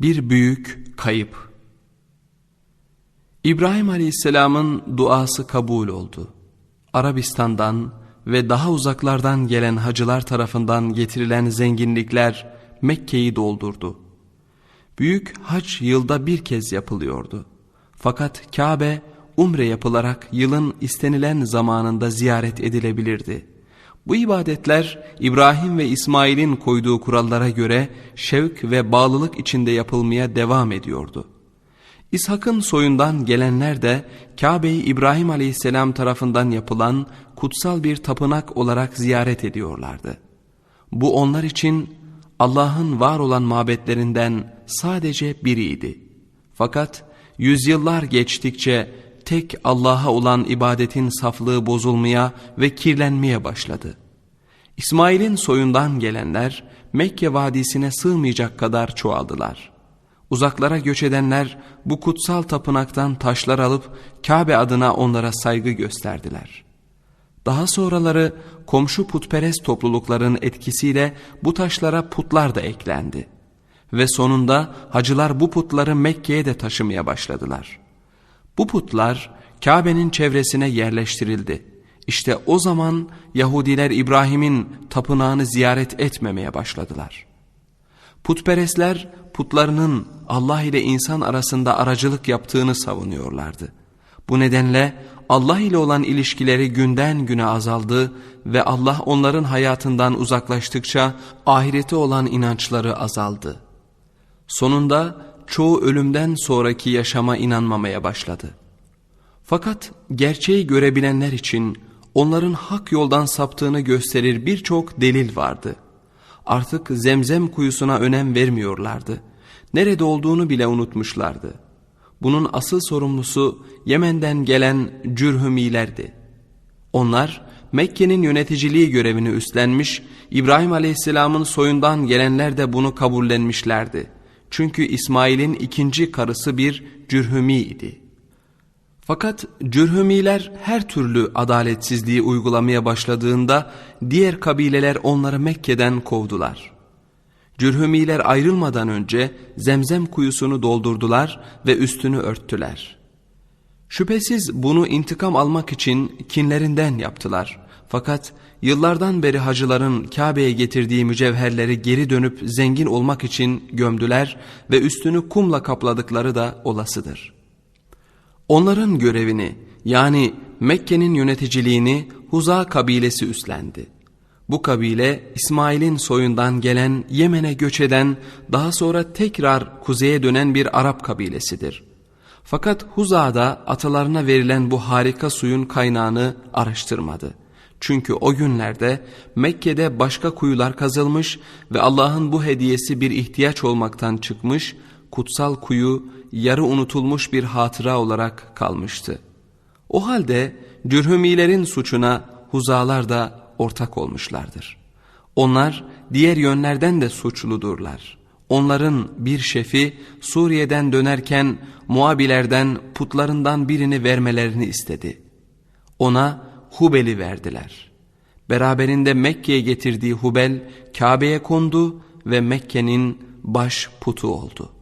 Bir büyük kayıp. İbrahim Aleyhisselam'ın duası kabul oldu. Arabistan'dan ve daha uzaklardan gelen hacılar tarafından getirilen zenginlikler Mekke'yi doldurdu. Büyük hac yılda bir kez yapılıyordu. Fakat Kabe umre yapılarak yılın istenilen zamanında ziyaret edilebilirdi. Bu ibadetler İbrahim ve İsmail'in koyduğu kurallara göre şevk ve bağlılık içinde yapılmaya devam ediyordu. İshak'ın soyundan gelenler de Kabe'yi İbrahim aleyhisselam tarafından yapılan kutsal bir tapınak olarak ziyaret ediyorlardı. Bu onlar için Allah'ın var olan mabetlerinden sadece biriydi. Fakat yüzyıllar geçtikçe tek Allah'a olan ibadetin saflığı bozulmaya ve kirlenmeye başladı. İsmail'in soyundan gelenler Mekke vadisine sığmayacak kadar çoğaldılar. Uzaklara göç edenler bu kutsal tapınaktan taşlar alıp Kabe adına onlara saygı gösterdiler. Daha sonraları komşu putperest toplulukların etkisiyle bu taşlara putlar da eklendi. Ve sonunda hacılar bu putları Mekke'ye de taşımaya başladılar.'' Bu putlar Kabe'nin çevresine yerleştirildi. İşte o zaman Yahudiler İbrahim'in tapınağını ziyaret etmemeye başladılar. Putperestler putlarının Allah ile insan arasında aracılık yaptığını savunuyorlardı. Bu nedenle Allah ile olan ilişkileri günden güne azaldı ve Allah onların hayatından uzaklaştıkça ahirete olan inançları azaldı. Sonunda çoğu ölümden sonraki yaşama inanmamaya başladı. Fakat gerçeği görebilenler için onların hak yoldan saptığını gösterir birçok delil vardı. Artık zemzem kuyusuna önem vermiyorlardı. Nerede olduğunu bile unutmuşlardı. Bunun asıl sorumlusu Yemen'den gelen cürhümilerdi. Onlar Mekke'nin yöneticiliği görevini üstlenmiş, İbrahim Aleyhisselam'ın soyundan gelenler de bunu kabullenmişlerdi. Çünkü İsmail'in ikinci karısı bir cürhümi idi. Fakat cürhümiler her türlü adaletsizliği uygulamaya başladığında diğer kabileler onları Mekke'den kovdular. Cürhümiler ayrılmadan önce zemzem kuyusunu doldurdular ve üstünü örttüler. Şüphesiz bunu intikam almak için kinlerinden yaptılar. Fakat yıllardan beri hacıların Kabe'ye getirdiği mücevherleri geri dönüp zengin olmak için gömdüler ve üstünü kumla kapladıkları da olasıdır. Onların görevini yani Mekke'nin yöneticiliğini Huza kabilesi üstlendi. Bu kabile İsmail'in soyundan gelen Yemen'e göç eden daha sonra tekrar kuzeye dönen bir Arap kabilesidir. Fakat Huza'da atalarına verilen bu harika suyun kaynağını araştırmadı. Çünkü o günlerde Mekke'de başka kuyular kazılmış ve Allah'ın bu hediyesi bir ihtiyaç olmaktan çıkmış, kutsal kuyu yarı unutulmuş bir hatıra olarak kalmıştı. O halde cürhümilerin suçuna huzalar da ortak olmuşlardır. Onlar diğer yönlerden de suçludurlar. Onların bir şefi Suriye'den dönerken Muabilerden putlarından birini vermelerini istedi. Ona Hubel'i verdiler. Beraberinde Mekke'ye getirdiği Hubel Kabe'ye kondu ve Mekke'nin baş putu oldu.